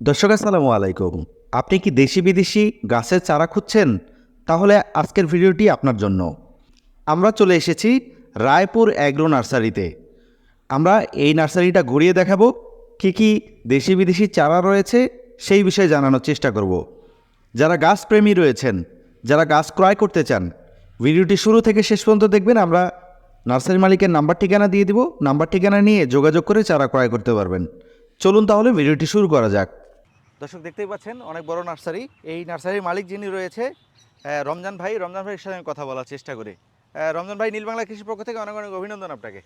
দর্শক, আসসালামু আলাইকুম। আপনি কি দেশি বিদেশি গাছের চারা খুঁজছেন? তাহলে আজকের ভিডিওটি আপনার জন্য। আমরা চলে এসেছি রায়পুর অ্যাগ্রো নার্সারিতে। আমরা এই নার্সারিটা ঘুরিয়ে দেখাবো কি কি দেশি বিদেশি চারা রয়েছে, সেই বিষয়ে জানানোর চেষ্টা করব। যারা গাছ প্রেমী রয়েছেন, যারা গাছ ক্রয় করতে চান, ভিডিওটি শুরু থেকে শেষ পর্যন্ত দেখবেন, আমরা নার্সারি মালিকের নাম্বার ঠিকানা দিয়ে দিব। নাম্বার ঠিকানা নিয়ে যোগাযোগ করে চারা ক্রয় করতে পারবেন। চলুন তাহলে ভিডিওটি শুরু করা যাক। দর্শক দেখতেই পাচ্ছেন অনেক বড় নার্সারি। এই নার্সারির মালিক যিনি রয়েছে রমজান ভাই রমজান ভাইয়ের সাথে আমি কথা বলার চেষ্টা করি। রমজান ভাই নীলবাংলা কৃষি পক্ষ থেকে অনেক অনেক অভিনন্দন আপনাকে।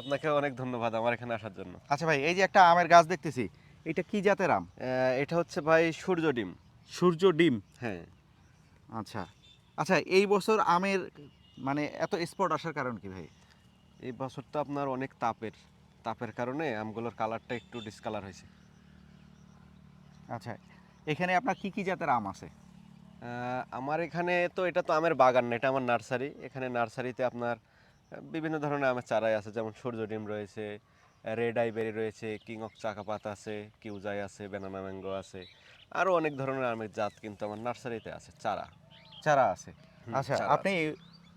আপনাকে অনেক ধন্যবাদ আমার এখানে আসার জন্য। আচ্ছা ভাই এই যে একটা আমের গাছ দেখতেছি এটা কি জাতের আম? এটা হচ্ছে ভাই সূর্য ডিম। সূর্য ডিম? হ্যাঁ। আচ্ছা। আচ্ছা এই বছর আমের মানে এত স্পট আসার কারণ কি ভাই? এই বছরটা আপনার অনেক তাপের। তাপের কারণে আমগুলোর কালারটা একটু ডিসকালার হয়েছে। আচ্ছা এখানে আপনার কি কি জাতের আম আছে? আমার এখানে তো এটা তো আমের বাগান না এটা আমার নার্সারি। এখানে নার্সারিতে আপনার বিভিন্ন ধরনের আমের চারাই আছে যেমন সূর্য ডিম রয়েছে রেড আইবেরি রয়েছে কিং অফ চাকাপাত আছে কিউজাই আছে ব্যানানা ম্যাঙ্গো আছে আরও অনেক ধরনের আমের জাত কিন্তু আমার নার্সারিতে আছে চারা। চারা আছে। আচ্ছা আপনি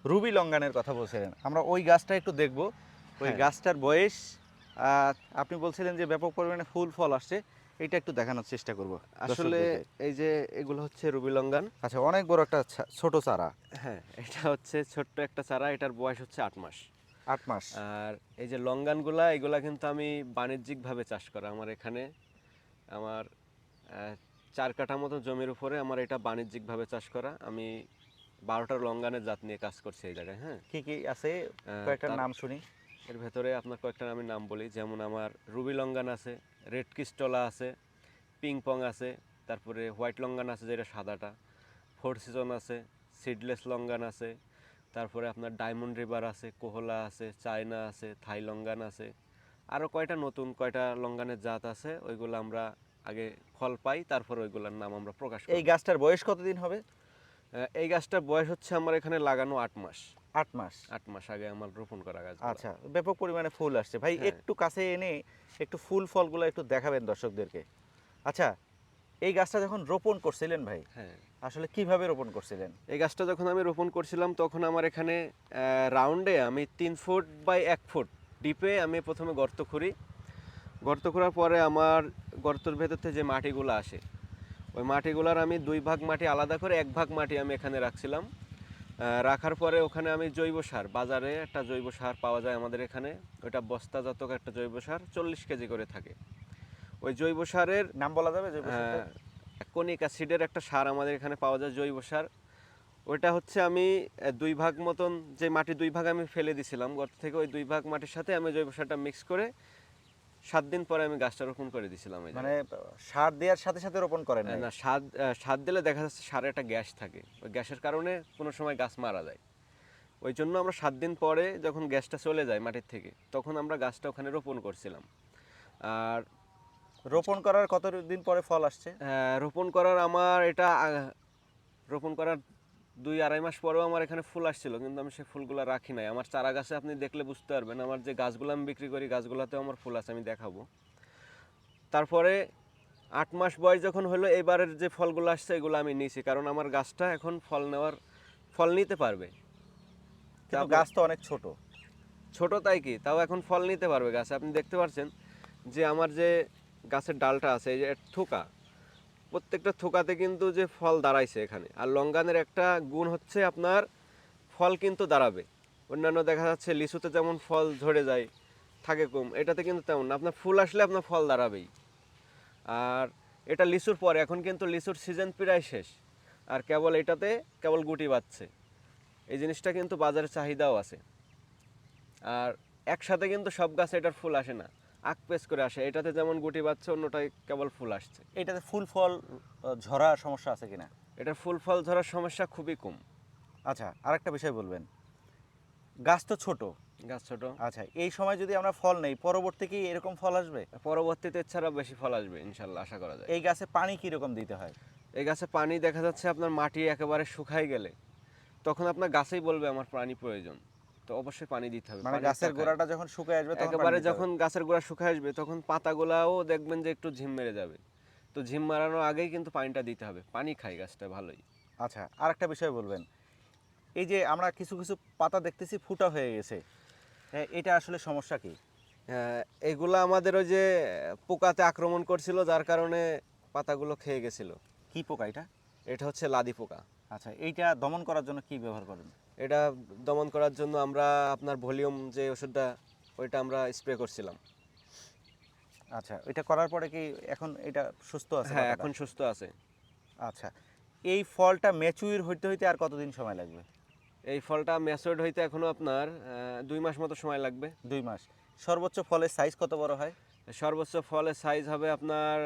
রুবি লঙ্গানের কথা বলছিলেন আমরা ওই গাছটা একটু দেখব। ওই হ্যাঁ। গাছটার বয়স আপনি বলছিলেন যে ব্যাপক পরিমাণে ফুল ফল আসছে। এটা একটু দেখানোর চেষ্টা করব আসলে এই যে এগুলো হচ্ছে রুবি লঙ্গান। আচ্ছা অনেক বড় একটা ছোট চারা। হ্যাঁ এটা হচ্ছে ছোট্ট একটা চারা এটার বয়স হচ্ছে আট মাস। আট মাস। আর এই যে লঙ্গানগুলা এগুলা কিন্তু আমি বাণিজ্যিকভাবে চাষ করা। আমার এখানে আমার চার কাঠা মতো জমির উপরে আমার এটা বাণিজ্যিকভাবে চাষ করা। আমি বারোটার লঙ্গানের জাত নিয়ে কাজ করছি এই জায়গায় হ্যাঁ। কি কি আছে? আহ, কয়েকটার নাম শুনি। এর ভেতরে আপনার কয়েকটা আমি নাম বলি। যেমন আমার রুবি লঙ্গান আছে রেড ক্রিস্টলা আছে, পিং পং আছে, তারপরে হোয়াইট লঙ্গান আছে যেটা সাদাটা, ফোর সিজন আছে, সিডলেস লঙ্গান আছে, তারপরে আপনার ডায়মন্ড রিভার আছে, কোহলা আছে, চায়না আছে, থাই লঙ্গান আছে আরও কয়টা নতুন, কয়টা লঙ্গানের জাত আছে, ওইগুলো আমরা আগে ফল পাই, তারপর ওইগুলোর নাম আমরা প্রকাশ এই গাছটার বয়স কতদিন হবে? এই গাছটার বয়স হচ্ছে আমার এখানে লাগানো আট মাস। আট মাস? আট মাস আগে আমার রোপণ করা গাছ আচ্ছা ব্যাপক পরিমাণে ফুল আসছে। ভাই হ্যাঁ। একটু কাছে এনে একটু ফুল ফলগুলো একটু দেখাবেন দর্শকদেরকে। আচ্ছা এই গাছটা যখন রোপণ করছিলেন ভাই হ্যাঁ। আসলে কীভাবে রোপণ করছিলেন? এই গাছটা যখন আমি রোপণ করছিলাম তখন আমার এখানে রাউন্ডে আমি তিন ফুট বাই এক ফুট ডিপে আমি প্রথমে গর্ত খুঁড়ি। গর্ত খোঁড়ার পরে আমার গর্তের ভেতর থেকে যে মাটিগুলো আসে ওই মাটিগুলোর আমি দুই ভাগ মাটি আলাদা করে এক ভাগ মাটি আমি এখানে রাখছিলাম। রাখার পরে ওখানে আমি জৈব সার বাজারে একটা জৈব সার পাওয়া যায় আমাদের এখানে। ওইটা বস্তাজাতক একটা জৈব সার চল্লিশ কেজি করে থাকে। ওই জৈব সারের নাম বলা যাবে যে কনিক অ্যাসিডের একটা সার আমাদের এখানে পাওয়া যায় জৈব সার। ওইটা হচ্ছে আমি দুই ভাগ মতন যে মাটি দুই ভাগ আমি ফেলে দিছিলাম গর্ত থেকে ওই দুই ভাগ মাটির সাথে আমি জৈব সারটা মিক্স করে সাত দিন পরে আমি গাছটা রোপণ করে দিছিলাম মানে সার দেওয়ার সাথে সাথে রোপণ করেন নাই? না সার সার দিলে দেখা যাচ্ছে সারে একটা গ্যাস থাকে। ওই গ্যাসের কারণে কোনো সময় গাছ মারা যায়। ওই জন্য আমরা সাত দিন পরে যখন গ্যাসটা চলে যায় মাটির থেকে তখন আমরা গাছটা ওখানে রোপণ করছিলাম। আর রোপণ করার কতদিন পরে ফল আসছে? রোপণ করার আমার এটা রোপণ করার দুই আড়াই মাস পরেও আমার এখানে ফুল আসছিল কিন্তু আমি সেই ফুলগুলো রাখি নাই। আমার চারা গাছে আপনি দেখলে বুঝতে পারবেন আমার যে গাছগুলো আমি বিক্রি করি গাছগুলোতেও আমার ফুল আছে আমি দেখাবো। তারপরে আট মাস বয়স যখন হলো এবারের যে ফলগুলো আসছে এগুলো আমি নিয়েছি কারণ আমার গাছটা এখন ফল নেওয়ার ফল নিতে পারবে। গাছ তো অনেক ছোট। ছোট তাই কি? তাও এখন ফল নিতে পারবে গাছে। আপনি দেখতে পাচ্ছেন যে আমার যে গাছের ডালটা আছে এই যে থোকা প্রত্যেকটা থোকাতে কিন্তু যে ফল দাঁড়াইছে এখানে। আর লঙ্গানের একটা গুণ হচ্ছে আপনার, ফল কিন্তু দাঁড়াবে। অন্যান্য দেখা যাচ্ছে লিচুতে যেমন ফল ঝরে যায়, থাকে কম, এটাতে কিন্তু তেমন না। আপনার ফুল আসলে আপনার ফল দাঁড়াবেই। আর এটা লিচুর পরে, এখন কিন্তু লিচুর সিজন প্রায় শেষ। আর কেবল এটাতে কেবল গুটি বাচ্ছে। এই জিনিসটা কিন্তু বাজারে চাহিদাও আছে। আর একসাথে কিন্তু সব গাছে এটার ফুল আসে না। আক পেস করে আসে। এটাতে যেমন গুটি বাচ্ছে অন্যটায় কেবল ফুল আসছে। এটাতে ফুল ফল ঝরা সমস্যা আছে কিনা? এটার ফুল ফল ধরার সমস্যা খুবই কম। আচ্ছা আরেকটা বিষয় বলবেন। গাছ তো ছোট। গাছ ছোট। আচ্ছা এই সময় যদি আমরা ফল নেই পরবর্তী কি এরকম ফল আসবে? পরবর্তীতে এছাড়া বেশি ফল আসবে ইনশাল্লাহ আশা করা যায়। এই গাছে পানি কি রকম দিতে হয়? এই গাছে পানি দেখা যাচ্ছে আপনার মাটি একেবারে শুকায় গেলে। তখন আপনার গাছেই বলবে আমার পানি প্রয়োজন। তো অবশ্যই পানি দিতে হবে মানে গাছের গোড়াটা যখন শুকিয়ে আসবে একেবারে যখন গাছের গোড়া শুকায় আসবে তখন পাতাগুলাও দেখবেন যে একটু ঝিম মেরে যাবে। তো ঝিম মারানোর আগেই কিন্তু পানিটা দিতে হবে পানি খাই গাছটা ভালোই। আচ্ছা আর একটা বিষয় বলবেন। এই যে আমরা কিছু কিছু পাতা দেখতেছি ফুটা হয়ে গেছে এটা আসলে সমস্যা কি? এগুলা আমাদের ওই যে পোকাতে আক্রমণ করছিল যার কারণে পাতাগুলো খেয়ে গেছিল। কি পোকা এটা? এটা হচ্ছে লাদি পোকা। আচ্ছা এইটা দমন করার জন্য কি ব্যবহার করেন? এটা দমন করার জন্য আমরা আপনার ভলিউম যে ওষুধটা ওইটা আমরা স্প্রে করছিলাম। আচ্ছা এটা করার পরে কি এখন এটা সুস্থ আছে হ্যাঁ এখন সুস্থ আছে। আচ্ছা এই ফলটা ম্যাচুর হইতে হইতে আর কতদিন সময় লাগবে? এই ফলটা ম্যাচুরড হইতে এখনও আপনার দুই মাস মতো সময় লাগবে। দুই মাস। সর্বোচ্চ ফলের সাইজ কত বড় হয়? সর্বোচ্চ ফলের সাইজ হবে আপনার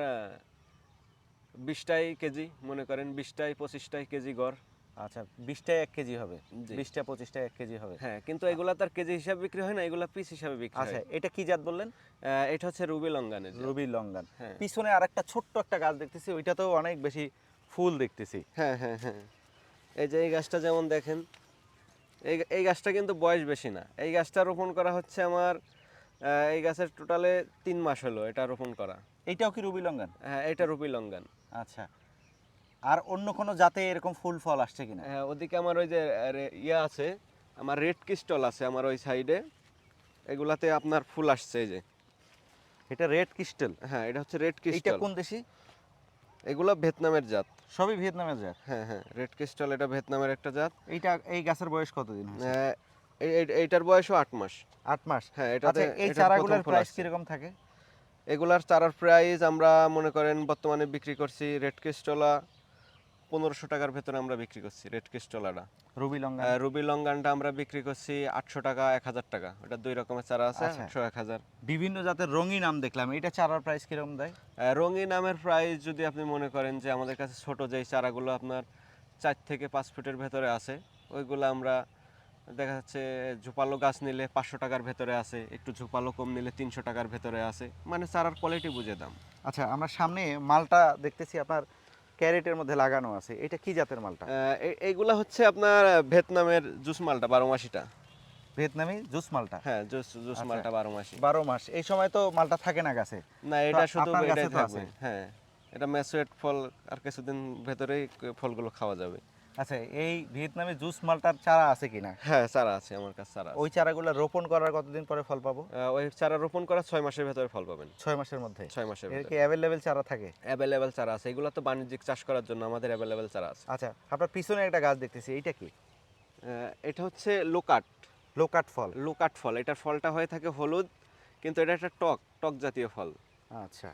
বিশটাই কেজি মনে করেন বিশটাই পঁচিশটাই কেজি গড়। আচ্ছা বিশটায় এক কেজি হবে। বিশটা পঁচিশটা এক কেজি হবে। হ্যাঁ কিন্তু এগুলা তার কেজি হিসাবে বিক্রি হয় না এগুলা পিস হিসাবে বিক্রি আচ্ছা এটা কি জাত বললেন? এটা হচ্ছে রুবি লঙ্গানের। রবি লঙ্গান। হ্যাঁ। পিছনে আর একটা ছোট্ট একটা গাছ দেখতেছি ওইটাতেও অনেক বেশি ফুল দেখতেছি। হ্যাঁ হ্যাঁ হ্যাঁ। এই যে এই গাছটা যেমন দেখেন এই এই গাছটা কিন্তু বয়স বেশি না। এই গাছটা রোপণ করা হচ্ছে আমার এই গাছের টোটালে তিন মাস হলো এটা রোপণ করা। এটাও কি রুবি লঙ্গান? হ্যাঁ এটা রুবি লঙ্গান। আচ্ছা আর অন্য কোনো জাতে এরকম ফুল ফল আসছে কিনা? হ্যাঁ ওদিকে আমার ওই যে ইয়ে আছে আমার রেড ক্রিস্টল আছে আমার ওই সাইডে। এগুলাতে আপনার ফুল আসছে এই যে। এটা রেড ক্রিস্টাল? হ্যাঁ এটা হচ্ছে রেড ক্রিস্টাল। কোন দেশি? এগুলো ভিয়েতনামের জাত। সবই ভিয়েতনামের জাত? হ্যাঁ হ্যাঁ রেড ক্রিস্টাল এটা ভিয়েতনামের একটা জাত। এইটা এই গাছের বয়স কতদিন হয়েছে? আহ, এই- এই- এইটার বয়সও আট মাস। আট মাস? হ্যাঁ আচ্ছা এটাতে এই চারাগুলোর প্রাইস। কীরকম থাকে? এগুলার চারার প্রাইস আমরা মনে করেন বর্তমানে বিক্রি করছি রেড ক্রিস্টলা পনেরোশো টাকার ভেতরে আমরা বিক্রি করছি রেড ক্রিস্টলাটা রবি লঙ্গান আহ, রুবি লঙ্গানটা আমরা বিক্রি করছি আটশো টাকা এক হাজার টাকা। এটা দুই রকমের চারা আছে আচ্ছা। আটশো এক হাজার। বিভিন্ন জাতের রঙিন আম দেখলাম এটা চারার প্রাইস কীরকম দেয়? রঙিন আমের প্রাইস যদি আপনি মনে করেন যে আমাদের কাছে ছোট যেই চারাগুলো আপনার চার থেকে পাঁচ ফুটের ভেতরে আছে ওইগুলো আমরা দেখা যাচ্ছে ঝোপালো গাছ নিলে পাঁচশো টাকার ভেতরে আছে একটু ঝোপালো কম নিলে তিনশো টাকার ভেতরে আছে মানে চারার কোয়ালিটি বুঝে দাম। আচ্ছা আমরা সামনে মালটা দেখতেছি আপনার ক্যারেটের মধ্যে লাগানো আছে এটা কি জাতের মালটা? এইগুলা হচ্ছে আপনার ভিয়েতনামের জুস মালটা বারো মাসিটা। ভিয়েতনামি জুস মালটা? হ্যাঁ জুস জুস আচ্ছা। মালটা বারো মাসি। বারো মাস এই সময় তো মালটা থাকে না গাছে। না এটা শুধু থাকবে হ্যাঁ এটা ম্যাচুয়েট ফল আর কিছুদিন ভেতরেই ফলগুলো খাওয়া যাবে। আচ্ছা এই ভিয়েতনামে জুস মালটার চারা আছে কিনা? হ্যাঁ চারা আছে আমার কাছে চারা ওই চারাগুলো রোপণ করার কতদিন পরে ফল পাবো? ওই চারা রোপণ করার ছয় মাসের ভেতরে ফল পাবেন। ছয় মাসের মধ্যে? ছয় মাসের এর কি অ্যাভেলেবেল চারা থাকে? অ্যাভেলেবেল চারা আছে এগুলো তো বাণিজ্যিক চাষ করার জন্য আমাদের অ্যাভেলেবেল চারা আছে। আচ্ছা আপনার পিছনে একটা গাছ দেখতেছি এইটা কি? এটা হচ্ছে লোকাট। লোকাট ফল। লোকাট ফল এটার ফলটা হয়ে থাকে হলুদ কিন্তু এটা একটা টক টক জাতীয় ফল। আচ্ছা।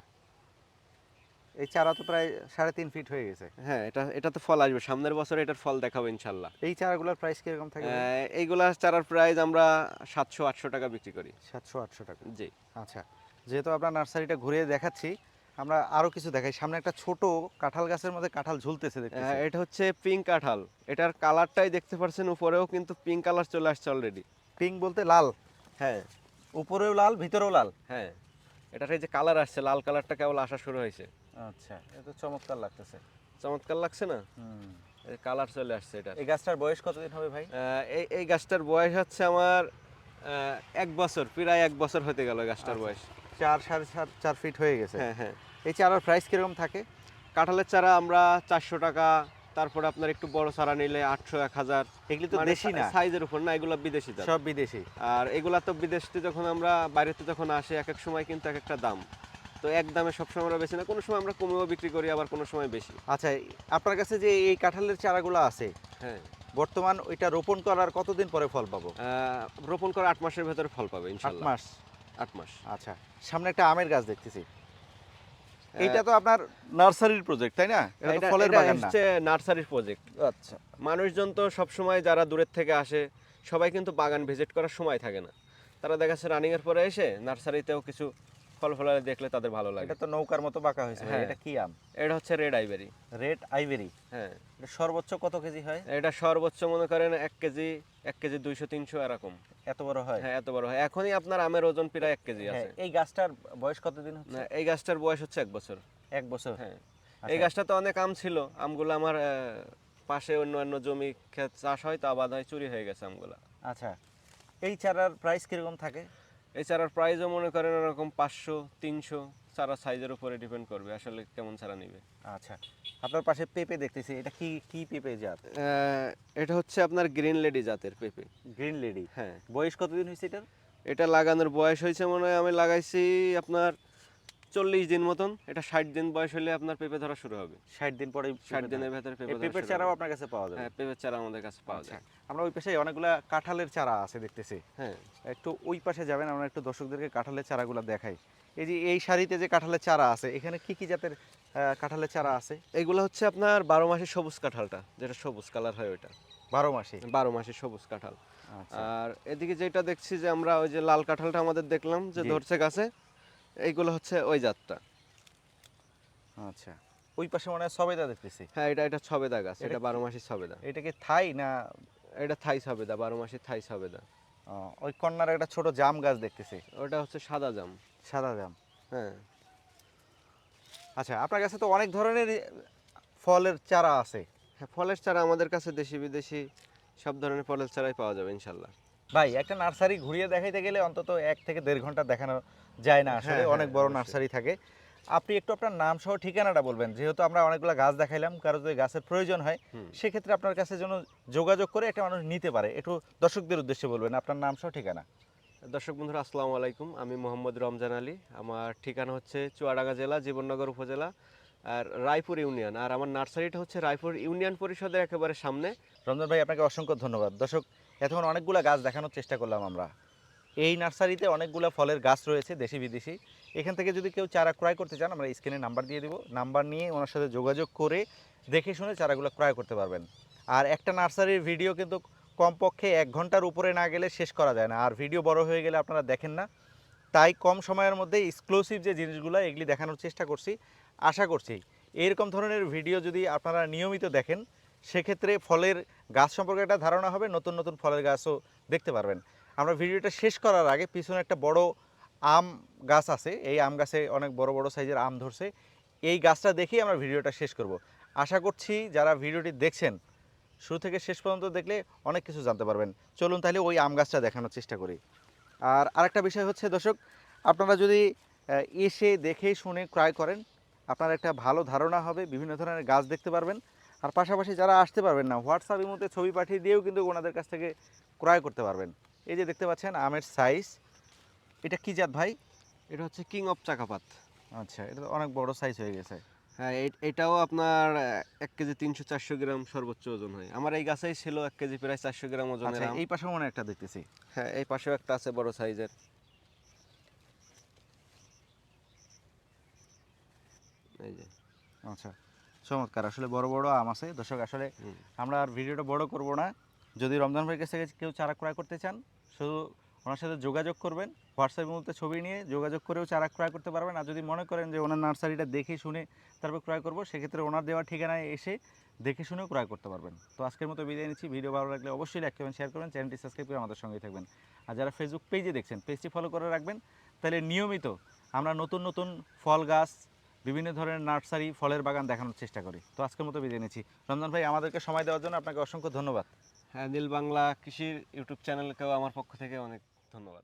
এই চারা তো প্রায় সাড়ে তিন ফিট হয়ে গেছে। হ্যাঁ এটা এটা তো ফল আসবে। সামনের বছর এটার ফল দেখাবো ইনশাল্লাহ। এই চারাগুলোর প্রাইস কীরকম থাকে এইগুলা চারার প্রাইস আমরা সাতশো আটশো টাকা বিক্রি করি। সাতশো আটশো টাকা। জি। আচ্ছা যেহেতু আপনার নার্সারিটা ঘুরে দেখাচ্ছি আমরা আরও কিছু দেখাই। সামনে একটা ছোট কাঁঠাল গাছের মধ্যে কাঁঠাল ঝুলতেছে দেখতেছি। এটা হচ্ছে পিঙ্ক কাঁঠাল। এটার কালারটাই দেখতে পাচ্ছেন উপরেও কিন্তু পিঙ্ক কালার চলে আসছে অলরেডি পিঙ্ক বলতে লাল। হ্যাঁ। উপরেও লাল ভিতরেও লাল। হ্যাঁ। এটার এই যে কালার আসছে লাল কালারটা কেবল আসা শুরু হয়েছে। আচ্ছা এটা চমৎকার লাগতেছে। চমৎকার লাগছে না? কালার চলে আসছে এটা। এই গাছটার বয়স কতদিন হবে ভাই? এই এই গাছটার বয়স হচ্ছে আমার এক বছর প্রায় এক বছর হতে গেল গাছটার আচ্ছা। বয়স। চার সাড়ে চার চার ফিট হয়ে গেছে। হ্যাঁ হ্যাঁ। এই চারার প্রাইস কীরকম থাকে? কাঁঠালের চারা আমরা চারশো টাকা তারপরে আপনার একটু বড় চারা নিলে আটশো এক হাজার। এগুলি তো দেশি না? সাইজের উপর না এগুলো বিদেশি সব বিদেশি। আর এগুলা তো বিদেশতে যখন আমরা বাইরেতে যখন আসে এক এক সময় কিন্তু এক একটা দাম। তো এক দামে সবসময় আমরা বেশি না কোনো সময় আমরা কমেও বিক্রি করি আবার কোনো সময় বেশি। আচ্ছা আপনার কাছে যে এই কাঁঠালের চারাগুলো আছে হ্যাঁ। বর্তমান ওইটা রোপণ করার কতদিন পরে ফল পাবো? রোপণ করে আট মাসের ভেতরে ফল পাবে আট মাস। আট মাস। আচ্ছা সামনে একটা আমের গাছ দেখতেছি। এইটা তো আপনার নার্সারির প্রজেক্ট তাই না? এটা তো ফলের বাগান না। নার্সারির প্রজেক্ট আচ্ছা। মানুষজন তো সবসময় যারা দূরের থেকে আসে সবাই কিন্তু বাগান ভিজিট করার সময় থাকে না। তারা দেখাচ্ছে রানিং এর পরে এসে নার্সারিতেও কিছু ফল ফলারি দেখলে তাদের ভালো লাগে। এটা তো নৌকার মতো বাঁকা হয়েছে হ্যাঁ। এটা কি আম? এটা হচ্ছে রেড আইবেরি রেড আইভেরি হ্যাঁ। এটা সর্বোচ্চ কত কেজি হয়? এটা সর্বোচ্চ মনে করেন এক কেজি এক কেজি দুইশো তিনশো এরকম। এত বড় হয়? হ্যাঁ এত বড় হয়। এখনই আপনার আমের ওজন প্রায় এক কেজি হ্যাঁ, আছে। এই গাছটার বয়স কতদিন হচ্ছে? এই গাছটার বয়স হচ্ছে এক বছর। এক বছর? হ্যাঁ। আচ্ছা। এই গাছটা তো অনেক আম ছিল। আমগুলো আমার পাশে অন্য অন্য জমি ক্ষেত চাষ হয় তো আবাদ হয় চুরি হয়ে গেছে আমগুলো। আচ্ছা। এই চারার প্রাইস কীরকম থাকে? এই চারার প্রাইসও মনে করেন এরকম পাঁচশো তিনশো সারা সাইজের উপরে ডিপেন্ড করবে আসলে কেমন চারা নিবে। আচ্ছা আপনার পাশে পেঁপে দেখতেছি এটা কি কি পেঁপে জাত? এটা হচ্ছে আপনার গ্রিন লেডি জাতের পেঁপে। গ্রিন লেডি হ্যাঁ। বয়স কতদিন হয়েছে এটা এটা লাগানোর বয়স হয়েছে মনে হয় আমি লাগাইছি আপনার চল্লিশ দিন মতন এটা ষাট দিন বয়স হলে আপনার পেঁপে ধরা শুরু হবে। ষাট দিন পরে ষাট দিনের ভেতরে পেঁপে পেঁপের চারাও আপনার কাছে পাওয়া যাবে। হ্যাঁ পেঁপের চারা আমাদের কাছে পাওয়া আচ্ছা যায়। আমরা ওই পাশে অনেকগুলা কাঁঠালের চারা আছে দেখতেছি। হ্যাঁ। একটু ওই পাশে যাবেন আমরা একটু দর্শকদেরকে কাঁঠালের চারাগুলো দেখাই। এই যে এই সারিতে যে কাঁঠালের চারা আছে এখানে কি কি জাতের কাঁঠালের চারা আছে? এগুলো হচ্ছে আপনার বারো মাসের সবুজ কাঁঠালটা যেটা সবুজ কালার হয় ওইটা। বারো মাসে? বারো মাসে সবুজ কাঁঠাল। আচ্ছা। আর এদিকে যেটা দেখছি যে আমরা ওই যে লাল কাঁঠালটা আমাদের দেখলাম যে। ধরছে গাছে এইগুলো হচ্ছে ওই জাতটা। আচ্ছা। ওই পাশে মনে হয় সবেদা দেখতেছি। হ্যাঁ এটা এটা সবেদা গাছ এটা বারো মাসের ছবেদা এটা কি থাই না? এটা থাই সবেদা বারো মাসের থাই সবেদা। ওই কর্নারে একটা ছোট জাম গাছ দেখতেছি। ওটা হচ্ছে সাদা জাম। সাদা জাম। হ্যাঁ। আচ্ছা আপনার কাছে তো অনেক ধরনের ফলের চারা আছে। হ্যাঁ ফলের চারা আমাদের কাছে দেশি বিদেশি সব ধরনের ফলের চারাই পাওয়া যাবে ইনশাল্লাহ। ভাই একটা নার্সারি ঘুরিয়ে দেখাইতে গেলে অন্তত এক থেকে দেড় ঘণ্টা দেখানো যায় না আসলে হ্যাঁ, অনেক হ্যাঁ, বড় নার্সারি থাকে। আপনি একটু আপনার নাম সহ ঠিকানাটা বলবেন যেহেতু আমরা অনেকগুলো গাছ দেখাইলাম কারও যদি গাছের প্রয়োজন হয় সেক্ষেত্রে আপনার কাছে যেন যোগাযোগ করে একটা মানুষ নিতে পারে। একটু দর্শকদের উদ্দেশ্যে বলবেন আপনার নাম সহ ঠিকানা। দর্শক বন্ধুরা আসসালামু আলাইকুম। আমি মোহাম্মদ রমজান আলী। আমার ঠিকানা হচ্ছে চুয়াডাঙ্গা জেলা জীবননগর উপজেলা আর রায়পুর ইউনিয়ন। আর আমার নার্সারিটা হচ্ছে রায়পুর ইউনিয়ন পরিষদের একেবারে সামনে। রমজান ভাই আপনাকে অসংখ্য ধন্যবাদ। দর্শক এতক্ষণ অনেকগুলো গাছ দেখানোর চেষ্টা করলাম আমরা। এই নার্সারিতে অনেকগুলো ফলের গাছ রয়েছে, দেশি বিদেশি। এখান থেকে যদি কেউ চারা ক্রয় করতে চান, আমরা স্ক্রিনে নাম্বার দিয়ে দিব। নাম্বার নিয়ে ওনার সাথে যোগাযোগ করে দেখে শুনে চারাগুলো ক্রয় করতে পারবেন। আর একটা নার্সারির ভিডিও কিন্তু কমপক্ষে এক ঘণ্টার উপরে না গেলে শেষ করা যায় না। আর ভিডিও বড় হয়ে গেলে আপনারা দেখেন না। তাই কম সময়ের মধ্যে এক্সক্লুসিভ যে জিনিসগুলো, এগুলি দেখানোর চেষ্টা করছি। আশা করছি, এরকম ধরনের ভিডিও যদি আপনারা নিয়মিত দেখেন সেক্ষেত্রে ফলের গাছ সম্পর্কে একটা ধারণা হবে, নতুন নতুন ফলের গাছও দেখতে পারবেন। আমরা ভিডিওটা শেষ করার আগে পিছনে একটা বড় আম গাছ আছে, এই আম গাছে অনেক বড় বড় সাইজের আম ধরছে, এই গাছটা দেখেই আমরা ভিডিওটা শেষ করব। আশা করছি যারা ভিডিওটি দেখছেন, শুরু থেকে শেষ পর্যন্ত দেখলে অনেক কিছু জানতে পারবেন। চলুন তাহলে ওই আম গাছটা দেখানোর চেষ্টা করি। আর আরেকটা বিষয় হচ্ছে, দর্শক, আপনারা যদি এসে দেখে শুনে ক্রয় করেন, আপনার একটা ভালো ধারণা হবে, বিভিন্ন ধরনের গাছ দেখতে পারবেন। আর পাশাপাশি যারা আসতে পারবেন না হোয়াটসঅ্যাপের মধ্যে ছবি পাঠিয়ে দিয়েও কিন্তু ওনাদের কাছ থেকে ক্রয় করতে পারবেন। এই যে দেখতে পাচ্ছেন আমের সাইজ এটা কি জাত ভাই? এটা হচ্ছে কিং অফ চাকাপাত। আচ্ছা এটা তো অনেক বড় সাইজ হয়ে গেছে। হ্যাঁ এটাও আপনার এক কেজি তিনশো চারশো গ্রাম সর্বোচ্চ ওজন হয়। আমার এই গাছেই ছিল এক কেজি প্রায় চারশো গ্রাম ওজনের আচ্ছা এই পাশেও মনে একটা দেখতেছি। হ্যাঁ এই পাশেও একটা আছে বড় সাইজের এই যে। আচ্ছা। চমৎকার। আসলে বড় বড় আম আছে। দর্শক আসলে আমরা আর ভিডিওটা বড় করব না। যদি রমজান ভাইয়ের কাছ কেউ চারা ক্রয় করতে চান শুধু ওনার সাথে যোগাযোগ করবেন। হোয়াটসঅ্যাপের মধ্যে ছবি নিয়ে যোগাযোগ করেও চারা ক্রয় করতে পারবেন। আর যদি মনে করেন যে ওনার নার্সারিটা দেখে শুনে তারপর ক্রয় করব সেক্ষেত্রে ওনার দেওয়া ঠিকানায় এসে দেখে শুনেও ক্রয় করতে পারবেন। তো আজকের মতো বিদায় নিচ্ছি। ভিডিও ভালো লাগলে অবশ্যই লাইক করবেন শেয়ার করবেন। চ্যানেলটি সাবস্ক্রাইব করে আমাদের সঙ্গেই থাকবেন। আর যারা ফেসবুক পেজে দেখছেন পেজটি ফলো করে রাখবেন তাহলে নিয়মিত আমরা নতুন নতুন ফল গাছ বিভিন্ন ধরনের নার্সারি, ফলের বাগান দেখানোর চেষ্টা করি। তো আজকের মতো বিদায় নিচ্ছি। রমজান ভাই, আমাদেরকে সময় দেওয়ার জন্য আপনাকে অসংখ্য ধন্যবাদ। হ্যাঁ নীল বাংলা কৃষির ইউটিউব চ্যানেলকেও আমার পক্ষ থেকে অনেক ধন্যবাদ।